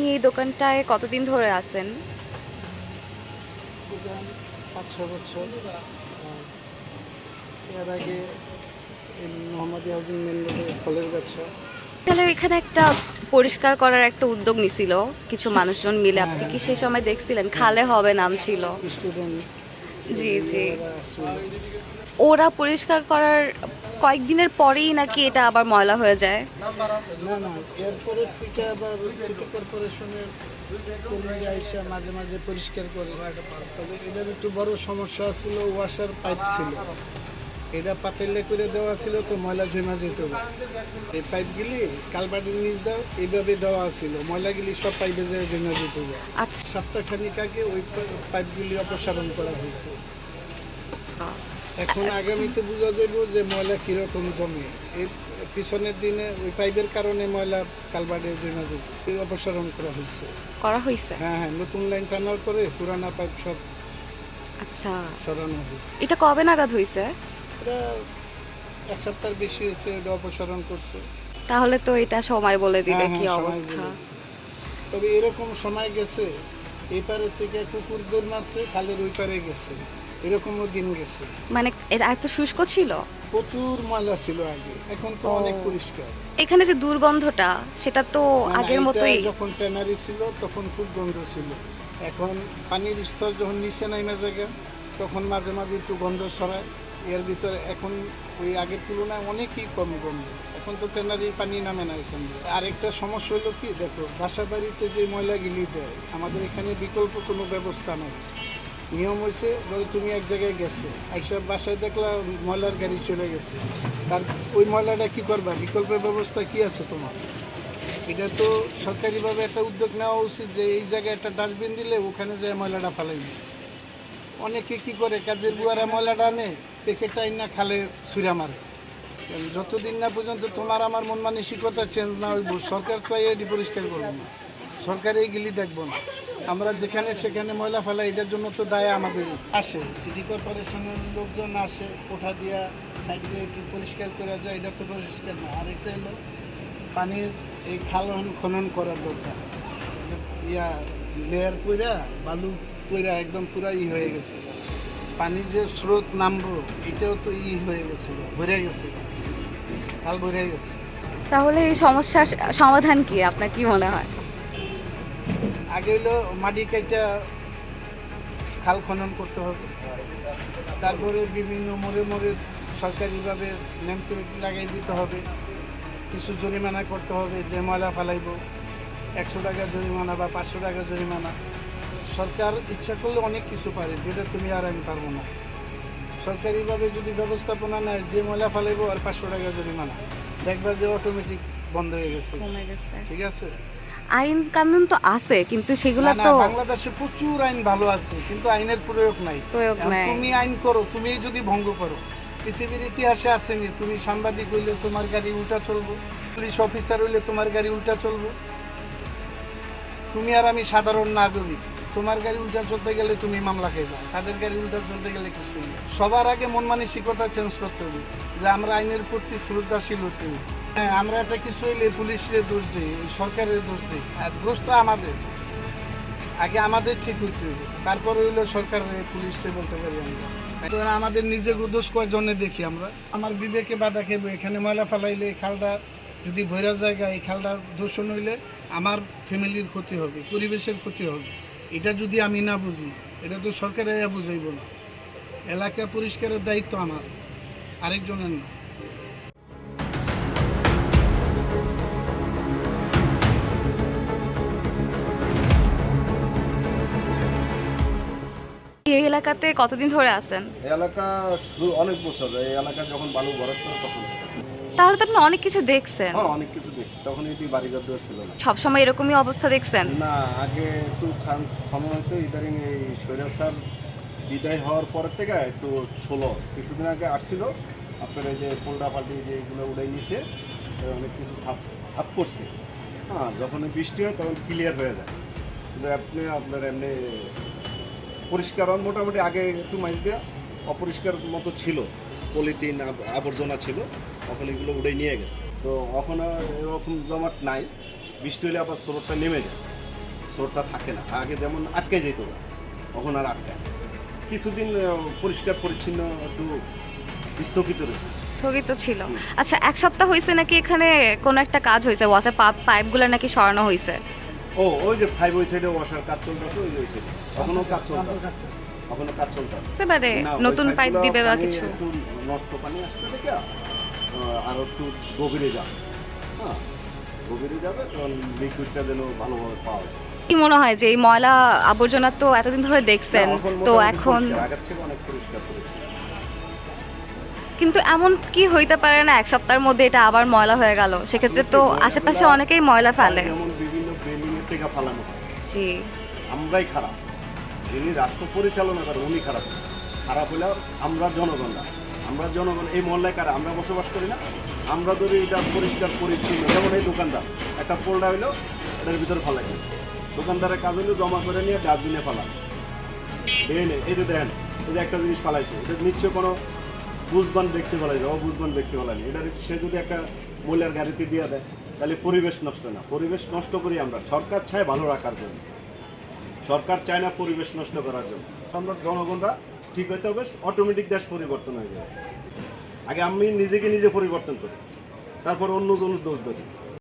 এই দোকানটায় কতদিন ধরে আছেন? পাঁচ ছ বছর। এর আগে মোহাম্মদ হাউজিং মেন ফলের ব্যবসা। তাহলে এখানে একটা পরিষ্কার করার একটা উদ্যোগ নিছিল কিছু মানুষজন মিলে। আপনি কি সেই সময় দেখছিলেন? খালে হবে নাম ছিল। জি জি। ওরা পরিষ্কার করার কয়েকদিনের পরেই নাকি এটা আবার ময়লা হয়ে যায়? না না এরপরে থেকে আবার সিটি কর্পোরেশনের কর্মীরা এসে মাঝে মাঝে পরিষ্কার করে তবে এটার একটু বড় সমস্যা ছিল ওয়াশার পাইপ ছিল। এটা পাতেলে করে দেওয়া ছিল তো ময়লা জমা যেত এই পাইপগুলি কালবাটির নিচ দাও এইভাবে দেওয়া ছিল। ময়লাগুলি সব পাইপে যায় জমা যেত না। আচ্ছা। আগে ওই পাইপগুলি অপসারণ করা হয়েছে। এখন আগামীতে বোঝা যাবে যে ময়লা কীরকম জমে। এর পিছনের দিনে ওই পাইপের কারণে ময়লা কালবাটে জমা এই অপসারণ করা হয়েছে। করা হয়েছে? হ্যাঁ হ্যাঁ নতুন লাইন টানার পরে পুরানা পাইপ সব আচ্ছা। সরানো হয়েছে। এটা কবে নাগাদ হয়েছে? এটা এক সপ্তাহ বেশি হয়েছে এটা অপসারণ করছে। তাহলে তো এটা সময় বলে দিবে হ্যাঁ, কি হ্যাঁ, সময় অবস্থা? তবে এরকম সময় গেছে এই পারে থেকে কুকুর দৌড় মারছে খালের ওই পারে গেছে। এরকমও দিন গেছে। মানে এটা এত শুষ্ক ছিল? প্রচুর ময়লা ছিল আগে এখন তো অনেক পরিষ্কার। এখানে যে দুর্গন্ধটা সেটা তো আগের মতোই। যখন ট্যানারি ছিল তখন খুব গন্ধ ছিল। এখন পানির স্তর যখন নিচে নামে জায়গা তখন মাঝে মাঝে একটু গন্ধ ছড়ায়। এর ভিতরে এখন ওই আগের তুলনায় অনেকই কম গন্ধ। এখন তো ট্যানারির পানি নামে না এখান দিয়ে। আরেকটা সমস্যা হলো কি দেখো বাসা বাড়িতে যে ময়লাগুলি দেয় আমাদের এখানে বিকল্প কোনো ব্যবস্থা নেই। নিয়ম হয়েছে ধরো তুমি এক জায়গায় গেছো একসব বাসায় দেখলা ময়লার গাড়ি চলে গেছে। তার ওই ময়লাটা কি করবা? বিকল্পের ব্যবস্থা কি আছে তোমার? এটা তো সরকারিভাবে একটা উদ্যোগ নেওয়া উচিত যে এই জায়গায় একটা ডাস্টবিন দিলে ওখানে যায় ময়লাটা ফালাইবে। অনেকে কি করে, কাজের বুয়ারা ময়লাটা আনে, প্যাকেটটা না খালে ছুঁড়া মারে। যতদিন না পর্যন্ত তোমার আমার মন মানসিকতা চেঞ্জ না হইব, সরকার তো এটি পরিষ্কার করবে না। সরকার এইগুলি দেখব না। আমরা যেখানে সেখানে ময়লা ফেলা, এটার জন্য তো দায় আমাদের। আসে সিটি কর্পোরেশনের লোকজন আসে, কোঠা দিয়া সাইড দিয়ে একটু পরিষ্কার করা যায়, এটা তো পরিষ্কার না। আরেকটা হলো, পানির এই খালন খনন করার দরকার। ইয়া লেয়ার কইরা, বালু কইরা একদম পুরা ই হয়ে গেছে। পানির যে স্রোত নামবো, এটাও তো ই হয়ে গেছে, ভরে গেছে। খাল ভরে গেছে। তাহলে এই সমস্যার সমাধান কি? আপনার কি মনে হয়? আগে হলো মাটি কাইটা খাল খনন করতে হবে। তারপরে বিভিন্ন মোড়ে মোড়ে সরকারিভাবে প্লেট লাগাই দিতে হবে। কিছু জরিমানা করতে হবে যে ময়লা ফেলাইব। একশো টাকা জরিমানা বা পাঁচশো টাকা জরিমানা। সরকার ইচ্ছা করলে অনেক কিছু পারে যেটা তুমি আর আমি পারব না। সরকারিভাবে যদি ব্যবস্থাপনা নেয় যে ময়লা ফেলাইব আর পাঁচশো টাকা জরিমানা দেখবা যে অটোমেটিক বন্ধ হয়ে গেছে। ঠিক আছে? আইন কানুন তো আছে কিন্তু সেগুলো তো বাংলাদেশে প্রচুর আইন ভালো আছে কিন্তু আইনের প্রয়োগ নাই প্রয়োগ নাই। তুমি আইন করো তুমি যদি ভঙ্গ করো পৃথিবীর ইতিহাসে আসেনি তুমি সাংবাদিক হইলে তোমার গাড়ি উল্টা চলবো পুলিশ অফিসার হইলে তোমার গাড়ি উল্টা চলবো তুমি আর আমি সাধারণ নাগরিক তোমার গাড়ি উল্টা চলতে গেলে তুমি মামলা খাইবা তাদের গাড়ি উল্টা চলতে গেলে কিছু। সবার আগে মন মানসিকতা চেঞ্জ করতে হবে যে আমরা আইনের প্রতি শ্রদ্ধাশীল হতে হবে হ্যাঁ আমরা একটা কিছু হইলে পুলিশের দোষ দিই, সরকারের দোষ দিই। আর দোষ তো আমাদের। আগে আমাদের ঠিক হইতে হবে তারপরে হইল সরকার পুলিশে বলতে পারি আমরা। আমাদের নিজের দোষ কয়জনে দেখি আমরা? আমার বিবেকে বাধা খেবো এখানে ময়লা ফেলাইলে এই খালটা যদি ভৈরা জায়গা এই খালটা দূষণ হইলে আমার ফ্যামিলির ক্ষতি হবে, পরিবেশের ক্ষতি হবে। এটা যদি আমি না বুঝি, এটা তো সরকারের বুঝাইব না। এলাকা পরিষ্কারের দায়িত্ব আমার, আরেকজনের না। এই এলাকাতে কতদিন ধরে আছেন? এই এলাকা শুরু অনেক বছর। এই এলাকা যখন বালু ভরাট করে তখন। তাহলে তো আপনি অনেক কিছু দেখছেন। হ্যাঁ অনেক কিছু দেখছি। তখন এটি বাড়িঘর দেওয়া ছিল না। সবসময় এরকমই অবস্থা দেখছেন? না আগে একটু খান সময় হয়তো ইদারিং এই স্বৈরাচার বিদায় হওয়ার পর থেকে একটু ছোলো কিছুদিন আগে আসছিল। আপনার এই যে পোল্ডা পাল্টি যে এগুলো উড়ে নিয়েছে অনেক কিছু সাপ সাপ করছে। হ্যাঁ যখন বৃষ্টি হয় তখন ক্লিয়ার হয়ে যায়। কিন্তু আপনি আপনার এমনি পরিষ্কার হন মোটামুটি আগে একটু মাইজ দেওয়া অপরিষ্কার মতো ছিল। পলিথিন আব- আবর্জনা ছিল এখন এগুলো উড়ে নিয়ে গেছে। তো এখন এরকম জমাট নাই। বৃষ্টি হলে আবার স্রোতটা নেমে যায়। স্রোতটা থাকে না। আগে যেমন আটকে যেত না এখন আর আটকায় কিছুদিন পরিষ্কার পরিচ্ছন্ন একটু স্থগিত রয়েছে। স্থগিত ছিল। আচ্ছা এক সপ্তাহ হয়েছে নাকি এখানে কোনো একটা কাজ হয়েছে ওয়াসের পাইপগুলো নাকি সরানো হয়েছে ও ওই যে ফাইভ ওই সাইডে ওয়াশার কাজ চলতেছে ওই ওই সাইডে এখনও কাজ চলতেছে। এখনও কাজ চলতেছে। এবারে না, ওই নতুন পাইপ দিবে বা কিছু? নষ্ট পানি আসছে দেখে আর একটু গভীরে যাবে। হ্যাঁ গভীরে যাবে কারণ লিকুইডটা যেন ভালোভাবে পাওয়া যায়। কি মনে হয় যে এই ময়লা আবর্জনা তো এতদিন ধরে দেখছেন তো এখন। কিন্তু এমন কি হইতে পারে না এক সপ্তাহের মধ্যে এটা আবার ময়লা হয়ে গেল? সেক্ষেত্রে তো আশেপাশে অনেকেই ময়লা ফেলে। থেকে ফালানো হয়। জি। আমরাই খারাপ। যিনি রাষ্ট্র পরিচালনা করেন উনি খারাপ। খারাপ হলে আমরা জনগণরা আমরা জনগণ এই মহল্লায় কারা? আমরা বসবাস করি না। আমরা ধরি এটা পরিষ্কার পরিচ্ছন্ন। যেমন এই দোকানদার। একটা পোল্ডা হইল এটার ভিতরে ফালাই। দোকানদারের কাজ হলো জমা করে নিয়ে ডাস্টবিনে ফালা এই নে, এই যে দেখেন এই যে একটা জিনিস ফালাইছে এটা নিশ্চয় কোনো বুঝবান ব্যক্তি ফেলাইছে অবুঝবান ব্যক্তি ফেলায়নি এটা সে যদি একটা মূল্যের গাড়িতে দিয়ে দেয় তাহলে পরিবেশ নষ্ট না। পরিবেশ নষ্ট করি আমরা। সরকার চায় ভালো রাখার জন্য। সরকার চায় না পরিবেশ নষ্ট করার জন্য। আমরা জনগণরা ঠিক হইতে হবে অটোমেটিক দেশ পরিবর্তন হয়ে যাবে। আগে আমি নিজেকে নিজে পরিবর্তন করি। তারপর অন্য জনের দোষ ধরি।